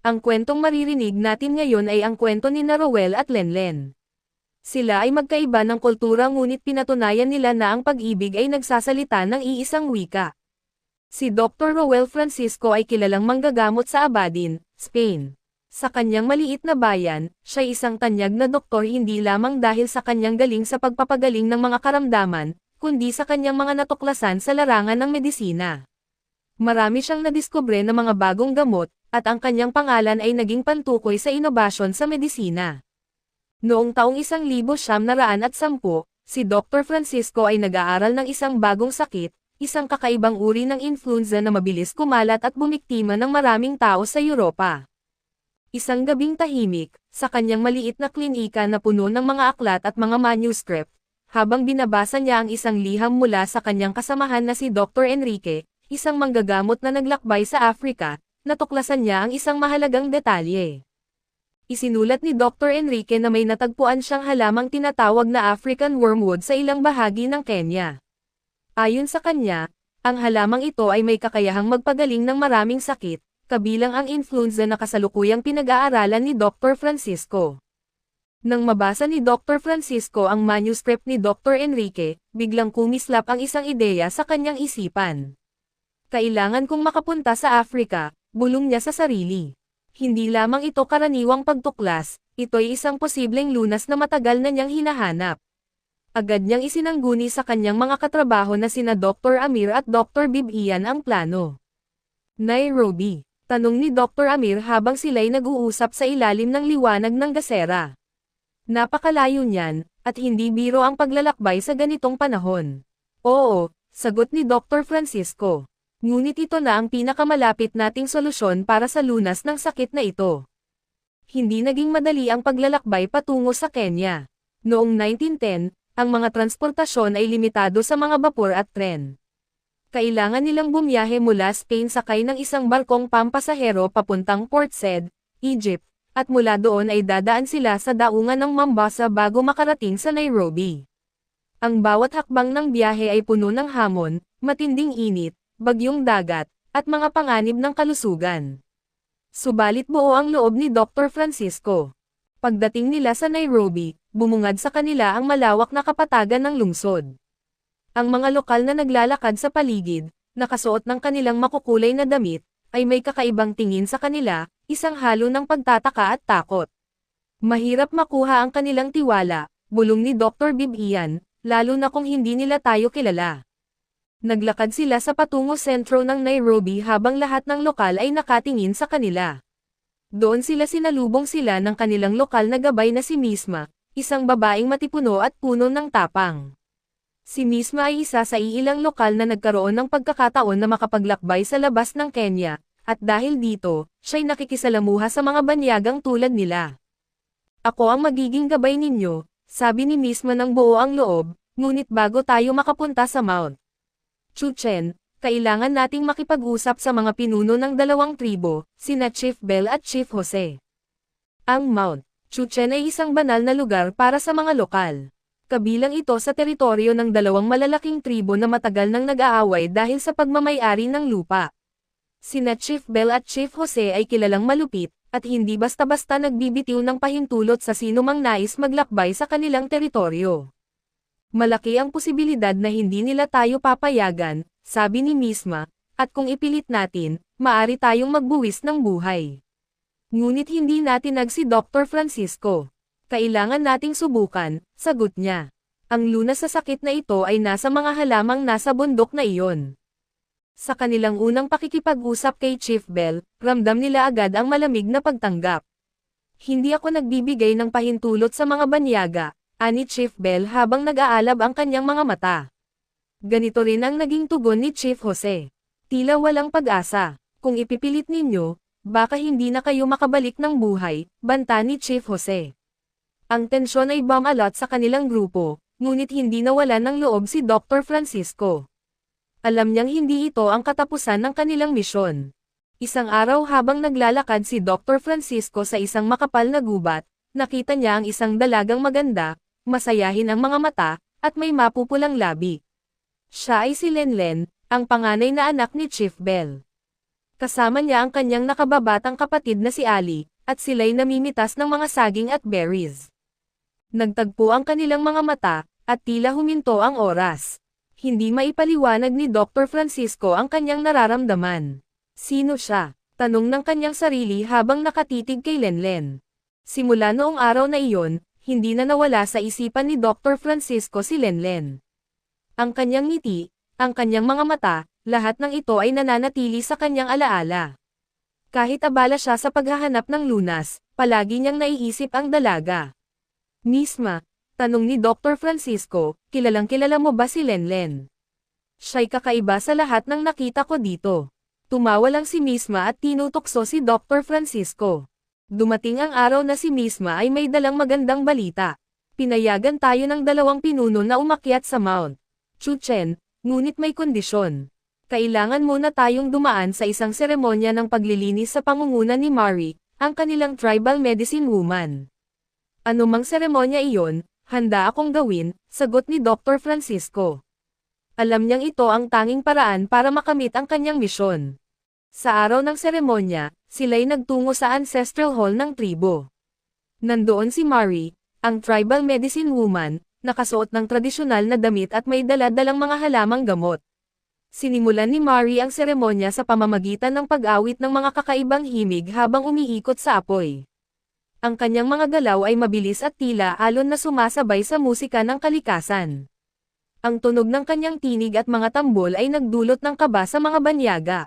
Ang kwentong maririnig natin ngayon ay ang kwento ni Narowel at Lenlen. Sila ay magkaiba ng kultura ngunit pinatunayan nila na ang pag-ibig ay nagsasalita ng iisang wika. Si Dr. Roel Francisco ay kilalang manggagamot sa Abadin, Spain. Sa kanyang maliit na bayan, siya isang tanyag na doktor hindi lamang dahil sa kanyang galing sa pagpapagaling ng mga karamdaman, kundi sa kanyang mga natuklasan sa larangan ng medisina. Marami siyang nadiskubre na mga bagong gamot, at ang kanyang pangalan ay naging pantukoy sa inobasyon sa medisina. Noong taong isang libo siyam naraan at sampu, si Dr. Francisco ay nag-aaral ng isang bagong sakit, isang kakaibang uri ng influenza na mabilis kumalat at bumiktima ng maraming tao sa Europa. Isang gabing tahimik, sa kanyang maliit na klinika na puno ng mga aklat at mga manuscript, habang binabasa niya ang isang liham mula sa kanyang kasamahan na si Dr. Enrique, isang manggagamot na naglakbay sa Africa, natuklasan niya ang isang mahalagang detalye. Isinulat ni Dr. Enrique na may natagpuan siyang halamang tinatawag na African wormwood sa ilang bahagi ng Kenya. Ayon sa kanya, ang halamang ito ay may kakayahang magpagaling ng maraming sakit, kabilang ang influenza na kasalukuyang pinag-aaralan ni Dr. Francisco. Nang mabasa ni Dr. Francisco ang manuscript ni Dr. Enrique, biglang kumislap ang isang ideya sa kanyang isipan. Kailangan kong makapunta sa Africa, bulong niya sa sarili. Hindi lamang ito karaniwang pagtuklas, ito'y isang posibleng lunas na matagal na niyang hinahanap. Agad niyang isinangguni sa kanyang mga katrabaho na sina Dr. Amir at Dr. Bibian ang plano. Nairobi Tanong ni Dr. Amir habang sila'y nag-uusap sa ilalim ng liwanag ng gasera. Napakalayo niyan, at hindi biro ang paglalakbay sa ganitong panahon. Oo, sagot ni Dr. Francisco. Ngunit ito na ang pinakamalapit nating solusyon para sa lunas ng sakit na ito. Hindi naging madali ang paglalakbay patungo sa Kenya. Noong 1910, ang mga transportasyon ay limitado sa mga bapor at tren kailangan nilang bumiyahe mula Spain sakay ng isang barkong pampasahero papuntang Port Said, Egypt, at mula doon ay dadaan sila sa daungan ng Mombasa bago makarating sa Nairobi. Ang bawat hakbang ng biyahe ay puno ng hamon, matinding init, bagyong dagat, at mga panganib ng kalusugan. Subalit buo ang loob ni Dr. Francisco. Pagdating nila sa Nairobi, bumungad sa kanila ang malawak na kapatagan ng lungsod. Ang mga lokal na naglalakad sa paligid, nakasuot ng kanilang makukulay na damit, ay may kakaibang tingin sa kanila, isang halo ng pagtataka at takot. Mahirap makuha ang kanilang tiwala, bulong ni Dr. Bibian, lalo na kung hindi nila tayo kilala. Naglakad sila sa patungo sentro ng Nairobi habang lahat ng lokal ay nakatingin sa kanila. Doon sila sinalubong sila ng kanilang lokal na gabay na si Misma, isang babaeng matipuno at puno ng tapang. Si Misma ay isa sa iilang lokal na nagkaroon ng pagkakataon na makapaglakbay sa labas ng Kenya, at dahil dito, siya'y nakikisalamuha sa mga banyagang tulad nila. Ako ang magiging gabay ninyo, sabi ni Misma ng buo ang loob, ngunit bago tayo makapunta sa Mount Chuchen, kailangan nating makipag-usap sa mga pinuno ng dalawang tribo, sina Chief Bell at Chief Jose. Ang Mount Chuchen ay isang banal na lugar para sa mga lokal. Kabilang ito sa teritoryo ng dalawang malalaking tribo na matagal nang nag-aaway dahil sa pagmamayari ng lupa. Sina Chief Bell at Chief Jose ay kilalang malupit, at hindi basta-basta nagbibitiw ng pahintulot sa sino mang nais maglakbay sa kanilang teritoryo. Malaki ang posibilidad na hindi nila tayo papayagan, sabi ni Misma, at kung ipilit natin, maari tayong magbuwis ng buhay. Ngunit hindi natin nag si Dr. Francisco. Kailangan nating subukan, sagot niya. Ang lunas sa sakit na ito ay nasa mga halamang nasa bundok na iyon. Sa kanilang unang pakikipag-usap kay Chief Bell, ramdam nila agad ang malamig na pagtanggap. Hindi ako nagbibigay ng pahintulot sa mga banyaga, ani Chief Bell habang nag-aalab ang kanyang mga mata. Ganito rin ang naging tugon ni Chief Jose. Tila walang pag-asa. Kung ipipilit ninyo, baka hindi na kayo makabalik ng buhay, banta ni Chief Jose. Ang tensyon ay bumalat sa kanilang grupo, ngunit hindi nawala ng loob si Dr. Francisco. Alam niyang hindi ito ang katapusan ng kanilang misyon. Isang araw habang naglalakad si Dr. Francisco sa isang makapal na gubat, nakita niya ang isang dalagang maganda, masayahin ang mga mata, at may mapupulang labi. Siya ay si Lenlen, ang panganay na anak ni Chief Bell. Kasama niya ang kanyang nakababatang kapatid na si Ali, at sila'y namimitas ng mga saging at berries. Nagtagpo ang kanilang mga mata, at tila huminto ang oras. Hindi maipaliwanag ni Dr. Francisco ang kanyang nararamdaman. Sino siya? Tanong ng kanyang sarili habang nakatitig kay Lenlen. Simula noong araw na iyon, hindi na nawala sa isipan ni Dr. Francisco si Lenlen. Ang kanyang ngiti, ang kanyang mga mata, lahat ng ito ay nananatili sa kanyang alaala. Kahit abala siya sa paghahanap ng lunas, palagi niyang naiisip ang dalaga. Misma, tanong ni Dr. Francisco, kilalang kilala mo ba si Lenlen? Siya'y kakaiba sa lahat ng nakita ko dito. Tumawa lang si Misma at tinutokso si Dr. Francisco. Dumating ang araw na si Misma ay may dalang magandang balita. Pinayagan tayo ng dalawang pinuno na umakyat sa Mount Chuchen, ngunit may kondisyon. Kailangan muna tayong dumaan sa isang seremonya ng paglilinis sa pangunguna ni Mari, ang kanilang tribal medicine woman. Anumang seremonya iyon, handa akong gawin, sagot ni Dr. Francisco. Alam niyang ito ang tanging paraan para makamit ang kanyang misyon. Sa araw ng seremonya, sila'y nagtungo sa ancestral hall ng tribo. Nandoon si Mari, ang tribal medicine woman, nakasuot ng tradisyonal na damit at may dala-dalang mga halamang gamot. Sinimulan ni Mari ang seremonya sa pamamagitan ng pag-awit ng mga kakaibang himig habang umiikot sa apoy. Ang kanyang mga galaw ay mabilis at tila alon na sumasabay sa musika ng kalikasan. Ang tunog ng kanyang tinig at mga tambol ay nagdulot ng kaba sa mga banyaga.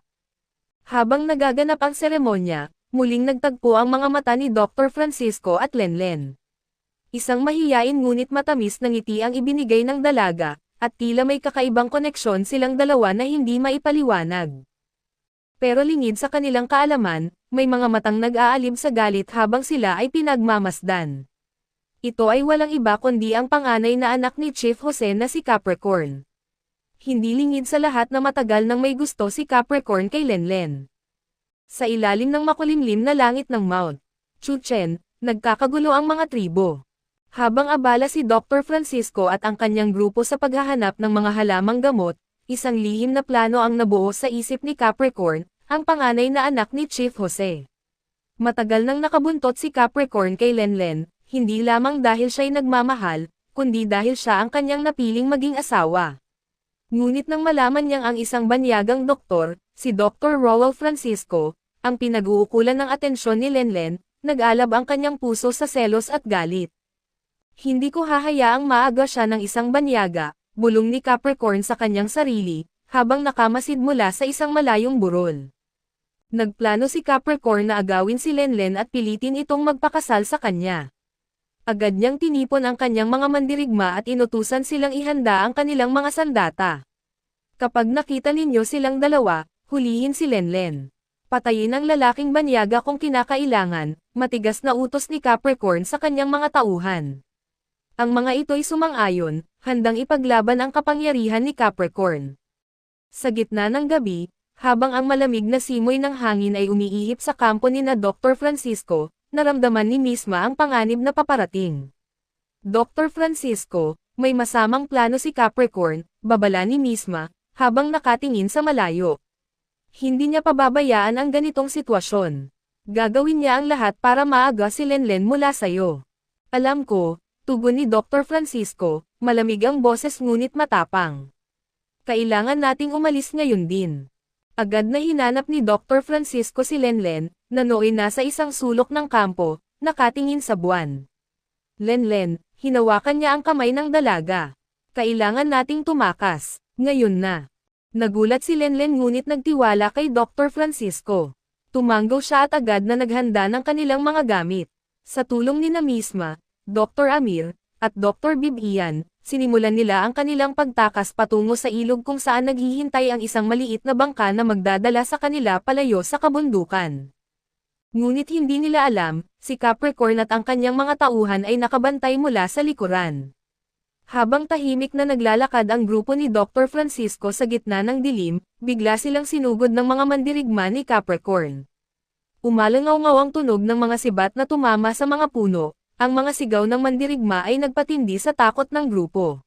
Habang nagaganap ang seremonya, muling nagtagpo ang mga mata ni Dr. Francisco at Lenlen. Isang mahiyain ngunit matamis na ngiti ang ibinigay ng dalaga, at tila may kakaibang koneksyon silang dalawa na hindi maipaliwanag. Pero lingid sa kanilang kaalaman, may mga matang nag-aalib sa galit habang sila ay pinagmamasdan. Ito ay walang iba kundi ang panganay na anak ni Chief Jose na si Capricorn. Hindi lingid sa lahat na matagal nang may gusto si Capricorn kay Lenlen. Sa ilalim ng makulimlim na langit ng Mount Chuchen, nagkakagulo ang mga tribo. Habang abala si Dr. Francisco at ang kanyang grupo sa paghahanap ng mga halamang gamot, isang lihim na plano ang nabuo sa isip ni Capricorn, ang panganay na anak ni Chief Jose. Matagal nang nakabuntot si Capricorn kay Lenlen, hindi lamang dahil siya'y nagmamahal, kundi dahil siya ang kanyang napiling maging asawa. Ngunit nang malaman niyang ang isang banyagang doktor, si Dr. Rowell Francisco, ang pinag-uukulan ng atensyon ni Lenlen, nag-alab ang kanyang puso sa selos at galit. Hindi ko hahayaang maaga siya ng isang banyaga, bulong ni Capricorn sa kanyang sarili, habang nakamasid mula sa isang malayong burol. Nagplano si Capricorn na agawin si Lenlen at pilitin itong magpakasal sa kanya. Agad niyang tinipon ang kanyang mga mandirigma at inutusan silang ihanda ang kanilang mga sandata. Kapag nakita ninyo silang dalawa, hulihin si Lenlen. Patayin ang lalaking banyaga kung kinakailangan, matigas na utos ni Capricorn sa kanyang mga tauhan. Ang mga ito'y sumang-ayon, handang ipaglaban ang kapangyarihan ni Capricorn. Sa gitna ng gabi, habang ang malamig na simoy ng hangin ay umiihip sa kampo ni na Dr. Francisco, naramdaman ni Misma ang panganib na paparating. Dr. Francisco, may masamang plano si Capricorn, babala ni Misma, habang nakatingin sa malayo. Hindi niya pababayaan ang ganitong sitwasyon. Gagawin niya ang lahat para maaga si Lenlen mula sayo. Alam ko, tugon ni Dr. Francisco, malamig ang boses ngunit matapang. Kailangan nating umalis ngayon din. Agad na hinanap ni Dr. Francisco si Lenlen, na nooy nasa isang sulok ng kampo, nakatingin sa buwan. Lenlen, hinawakan niya ang kamay ng dalaga. Kailangan nating tumakas, ngayon na. Nagulat si Lenlen ngunit nagtiwala kay Dr. Francisco. Tumanggaw siya at agad na naghanda ng kanilang mga gamit. Sa tulong ni na misma, Dr. Amir, at Dr. Bibian, sinimulan nila ang kanilang pagtakas patungo sa ilog kung saan naghihintay ang isang maliit na bangka na magdadala sa kanila palayo sa kabundukan. Ngunit hindi nila alam, si Capricorn at ang kanyang mga tauhan ay nakabantay mula sa likuran. Habang tahimik na naglalakad ang grupo ni Dr. Francisco sa gitna ng dilim, bigla silang sinugod ng mga mandirigma ni Capricorn. Umalangaw-ngaw ang tunog ng mga sibat na tumama sa mga puno, ang mga sigaw ng mandirigma ay nagpatindi sa takot ng grupo.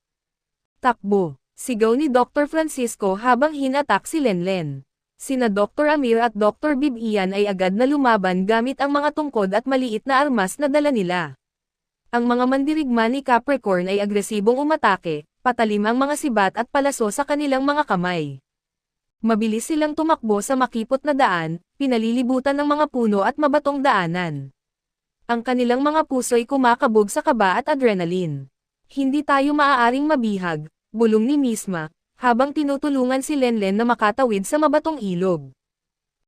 Takbo! Sigaw ni Dr. Francisco habang hinatak si Lenlen. Sina Dr. Amir at Dr. Bibian ay agad na lumaban gamit ang mga tungkod at maliit na armas na dala nila. Ang mga mandirigma ni Capricorn ay agresibong umatake, patalim ang mga sibat at palaso sa kanilang mga kamay. Mabilis silang tumakbo sa makipot na daan, pinalilibutan ng mga puno at mabatong daanan. Ang kanilang mga puso'y kumakabog sa kaba at adrenaline. Hindi tayo maaaring mabihag, bulong ni Misma, habang tinutulungan si Lenlen na makatawid sa mabatong ilog.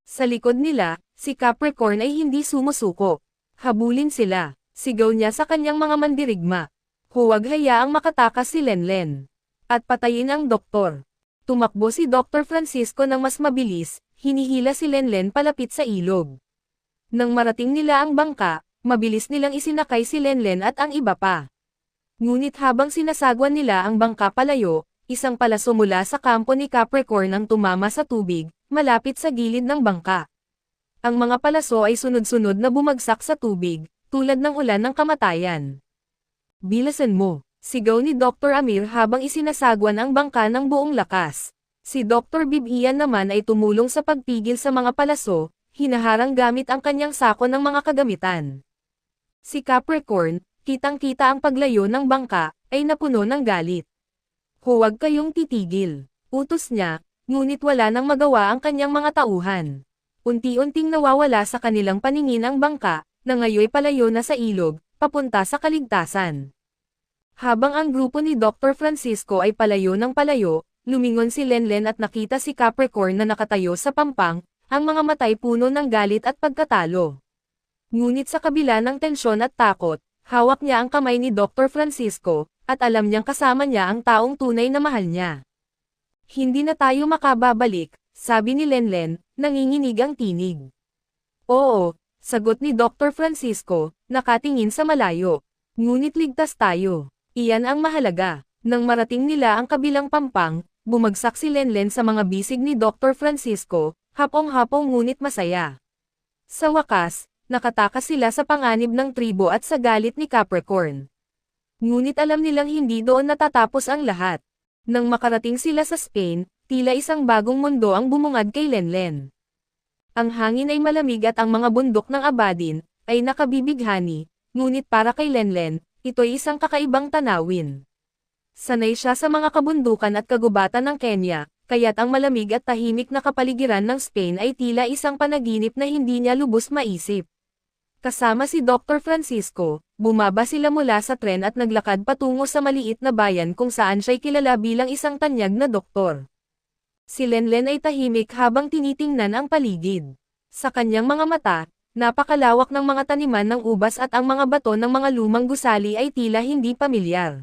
Sa likod nila, si Capricorn ay hindi sumusuko. Habulin sila, sigaw niya sa kanyang mga mandirigma. Huwag hayaang makatakas si Lenlen. At patayin ang doktor. Tumakbo si Dr. Francisco ng mas mabilis, hinihila si Lenlen palapit sa ilog. Nang marating nila ang bangka, mabilis nilang isinakay si Lenlen at ang iba pa. Ngunit habang sinasagwan nila ang bangka palayo, isang palaso mula sa kampo ni Capricorn ang tumama sa tubig, malapit sa gilid ng bangka. Ang mga palaso ay sunod-sunod na bumagsak sa tubig, tulad ng ulan ng kamatayan. Bilasan mo, sigaw ni Dr. Amir habang isinasagwan ang bangka ng buong lakas. Si Dr. Bibian naman ay tumulong sa pagpigil sa mga palaso, hinaharang gamit ang kanyang sako ng mga kagamitan. Si Capricorn, kitang-kita ang paglayo ng bangka, ay napuno ng galit. Huwag kayong titigil. Utos niya, ngunit wala nang magawa ang kanyang mga tauhan. Unti-unting nawawala sa kanilang paningin ang bangka, na ngayoy palayo na sa ilog, papunta sa kaligtasan. Habang ang grupo ni Dr. Francisco ay palayo ng palayo, lumingon si Lenlen at nakita si Capricorn na nakatayo sa pampang, ang mga matay puno ng galit at pagkatalo. Ngunit sa kabila ng tensyon at takot, hawak niya ang kamay ni Dr. Francisco, at alam niyang kasama niya ang taong tunay na mahal niya. Hindi na tayo makababalik, sabi ni Lenlen, nanginginig ang tinig. Oo, sagot ni Dr. Francisco, nakatingin sa malayo. Ngunit ligtas tayo. Iyan ang mahalaga. Nang marating nila ang kabilang pampang, bumagsak si Lenlen sa mga bisig ni Dr. Francisco, hapong-hapong ngunit masaya. Sa wakas, nakatakas sila sa panganib ng tribo at sa galit ni Capricorn. Ngunit alam nilang hindi doon natatapos ang lahat. Nang makarating sila sa Spain, tila isang bagong mundo ang bumungad kay Lenlen. Ang hangin ay malamig at ang mga bundok ng Abadin, ay nakabibighani, ngunit para kay Lenlen, ito'y isang kakaibang tanawin. Sanay siya sa mga kabundukan at kagubatan ng Kenya, kaya't ang malamig at tahimik na kapaligiran ng Spain ay tila isang panaginip na hindi niya lubos maisip. Kasama si Dr. Francisco, bumaba sila mula sa tren at naglakad patungo sa maliit na bayan kung saan siya'y kilala bilang isang tanyag na doktor. Si Lenlen ay tahimik habang tinitingnan ang paligid. Sa kanyang mga mata, napakalawak ng mga taniman ng ubas at ang mga bato ng mga lumang gusali ay tila hindi pamilyar.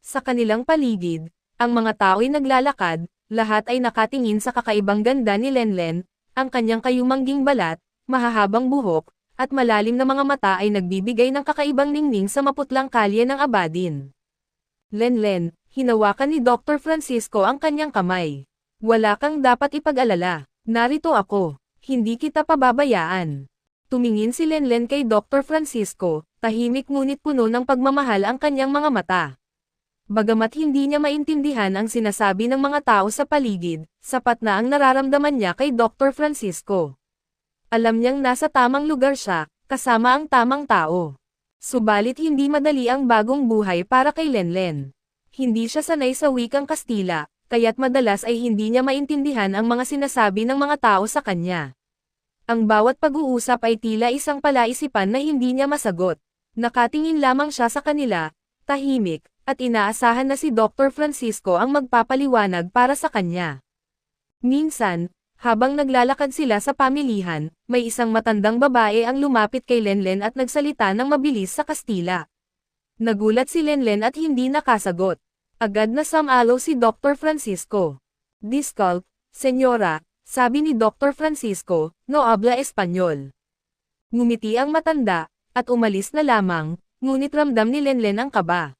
Sa kanilang paligid, ang mga tao'y naglalakad, lahat ay nakatingin sa kakaibang ganda ni Lenlen, ang kanyang kayumangging balat, mahahabang buhok, at malalim na mga mata ay nagbibigay ng kakaibang ningning sa maputlang kalye ng Abadin. Lenlen, hinawakan ni Dr. Francisco ang kanyang kamay. Wala kang dapat ipag-alala. Narito ako. Hindi kita pababayaan. Tumingin si Lenlen kay Dr. Francisco, tahimik ngunit puno ng pagmamahal ang kanyang mga mata. Bagamat hindi niya maintindihan ang sinasabi ng mga tao sa paligid, sapat na ang nararamdaman niya kay Dr. Francisco. Alam niyang nasa tamang lugar siya, kasama ang tamang tao. Subalit hindi madali ang bagong buhay para kay Lenlen. Hindi siya sanay sa wikang Kastila, kaya't madalas ay hindi niya maintindihan ang mga sinasabi ng mga tao sa kanya. Ang bawat pag-uusap ay tila isang palaisipan na hindi niya masagot. Nakatingin lamang siya sa kanila, tahimik, at inaasahan na si Dr. Francisco ang magpapaliwanag para sa kanya. Minsan, habang naglalakad sila sa pamilihan, may isang matandang babae ang lumapit kay Lenlen at nagsalita ng mabilis sa Kastila. Nagulat si Lenlen at hindi nakasagot. Agad na samalo si Dr. Francisco. Disculp, senyora, sabi ni Dr. Francisco, no habla Espanyol. Ngumiti ang matanda, at umalis na lamang, ngunit ramdam ni Lenlen ang kaba.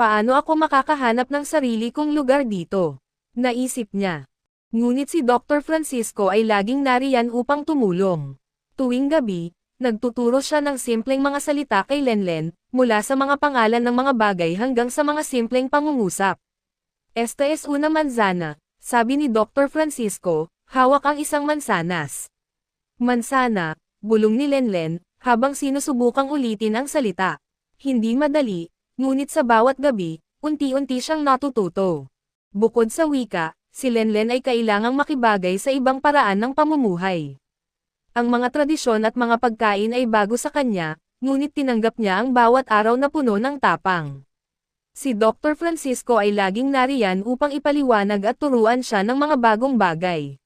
Paano ako makakahanap ng sarili kong lugar dito? Naisip niya. Ngunit si Dr. Francisco ay laging nariyan upang tumulong. Tuwing gabi, nagtuturo siya ng simpleng mga salita kay Lenlen, mula sa mga pangalan ng mga bagay hanggang sa mga simpleng pangungusap. Esta es una manzana, sabi ni Dr. Francisco, Hawak ang isang mansanas. Mansana, bulong ni Lenlen, habang sinusubukang ulitin ang salita. Hindi madali, ngunit sa bawat gabi, unti-unti siyang natututo. Bukod sa wika, si Lenlen ay kailangang makibagay sa ibang paraan ng pamumuhay. Ang mga tradisyon at mga pagkain ay bago sa kanya, ngunit tinanggap niya ang bawat araw na puno ng tapang. Si Dr. Francisco ay laging nariyan upang ipaliwanag at turuan siya ng mga bagong bagay.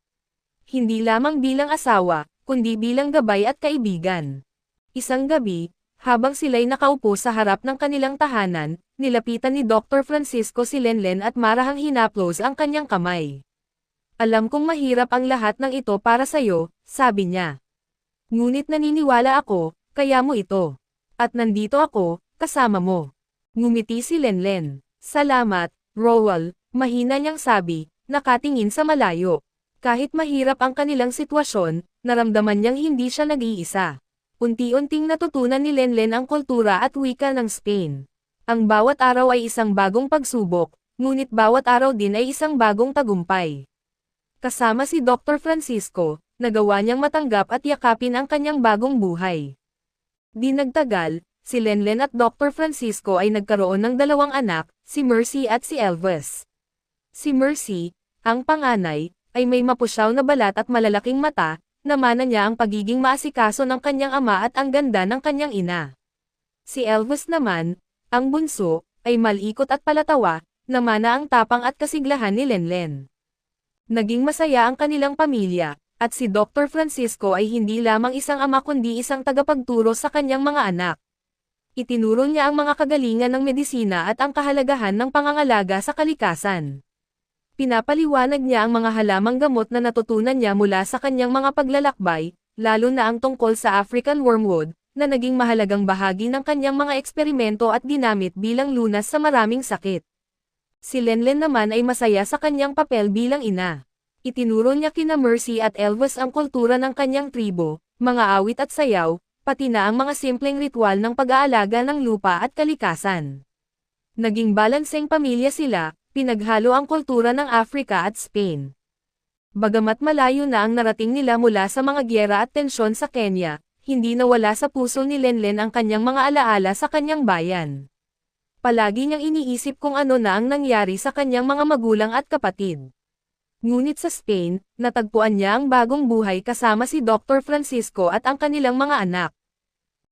Hindi lamang bilang asawa, kundi bilang gabay at kaibigan. Isang gabi, habang sila'y nakaupo sa harap ng kanilang tahanan, nilapitan ni Dr. Francisco si Lenlen at marahang hinaplos ang kanyang kamay. Alam kong mahirap ang lahat ng ito para sa'yo, sabi niya. Ngunit naniniwala ako, kaya mo ito. At nandito ako, kasama mo. Ngumiti si Lenlen. Salamat, Rowell, mahina niyang sabi, nakatingin sa malayo. Kahit mahirap ang kanilang sitwasyon, naramdaman niyang hindi siya nag-iisa. Unti-unting natutunan ni Lenlen ang kultura at wika ng Spain. Ang bawat araw ay isang bagong pagsubok, ngunit bawat araw din ay isang bagong tagumpay. Kasama si Dr. Francisco, nagawa niyang matanggap at yakapin ang kanyang bagong buhay. Di nagtagal, si Lenlen at Dr. Francisco ay nagkaroon ng dalawang anak, si Mercy at si Elvis. Si Mercy, ang panganay, ay may mapusyaw na balat at malalaking mata, namana niya ang pagiging maasikaso ng kanyang ama at ang ganda ng kanyang ina. Si Elvis naman, ang bunso, ay malikot at palatawa, namana ang tapang at kasiglahan ni Lenlen. Naging masaya ang kanilang pamilya, at si Dr. Francisco ay hindi lamang isang ama kundi isang tagapagturo sa kanyang mga anak. Itinuro niya ang mga kagalingan ng medisina at ang kahalagahan ng pangangalaga sa kalikasan. Pinapaliwanag niya ang mga halamang gamot na natutunan niya mula sa kanyang mga paglalakbay, lalo na ang tungkol sa African wormwood, na naging mahalagang bahagi ng kanyang mga eksperimento at ginamit bilang lunas sa maraming sakit. Si Lenlen naman ay masaya sa kanyang papel bilang ina. Itinuro niya kina Mercy at Elvis ang kultura ng kanyang tribo, mga awit at sayaw, pati na ang mga simpleng ritual ng pag-aalaga ng lupa at kalikasan. Naging balanseng pamilya sila, pinaghalo ang kultura ng Africa at Spain. Bagamat malayo na ang narating nila mula sa mga gyera at tensyon sa Kenya, hindi nawala sa puso ni Lenlen ang kanyang mga alaala sa kanyang bayan palagi niyang iniisip kung ano na ang nangyari sa kanyang mga magulang at kapatid. Ngunit sa Spain, natagpuan niya ang bagong buhay kasama si Dr. Francisco at ang kanilang mga anak.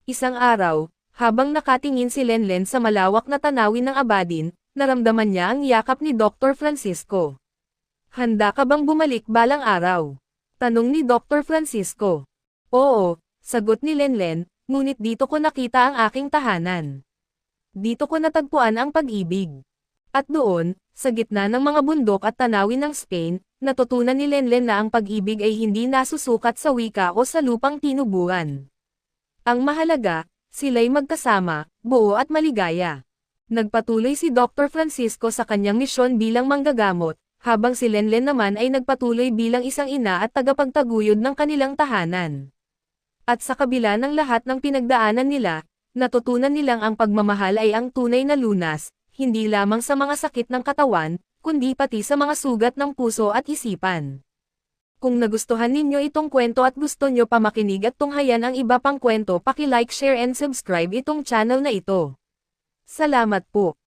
Isang araw, habang nakatingin si Lenlen sa malawak na tanawin ng Abadin, naramdaman niya ang yakap ni Dr. Francisco. Handa ka bang bumalik balang araw? Tanong ni Dr. Francisco. Oo, sagot ni Lenlen, ngunit dito ko nakita ang aking tahanan. Dito ko natagpuan ang pag-ibig. At doon, sa gitna ng mga bundok at tanawin ng Spain, natutunan ni Lenlen na ang pag-ibig ay hindi nasusukat sa wika o sa lupang tinubuan. Ang mahalaga, sila'y magkasama, buo at maligaya. Nagpatuloy si Dr. Francisco sa kanyang misyon bilang manggagamot, habang si Lenlen naman ay nagpatuloy bilang isang ina at tagapagtaguyod ng kanilang tahanan. At sa kabila ng lahat ng pinagdaanan nila, natutunan nilang ang pagmamahal ay ang tunay na lunas, hindi lamang sa mga sakit ng katawan, kundi pati sa mga sugat ng puso at isipan. Kung nagustuhan ninyo itong kwento at gusto nyo pa makinig at tunghayan ang iba pang kwento paki-like share and subscribe itong channel na ito. Salamat po.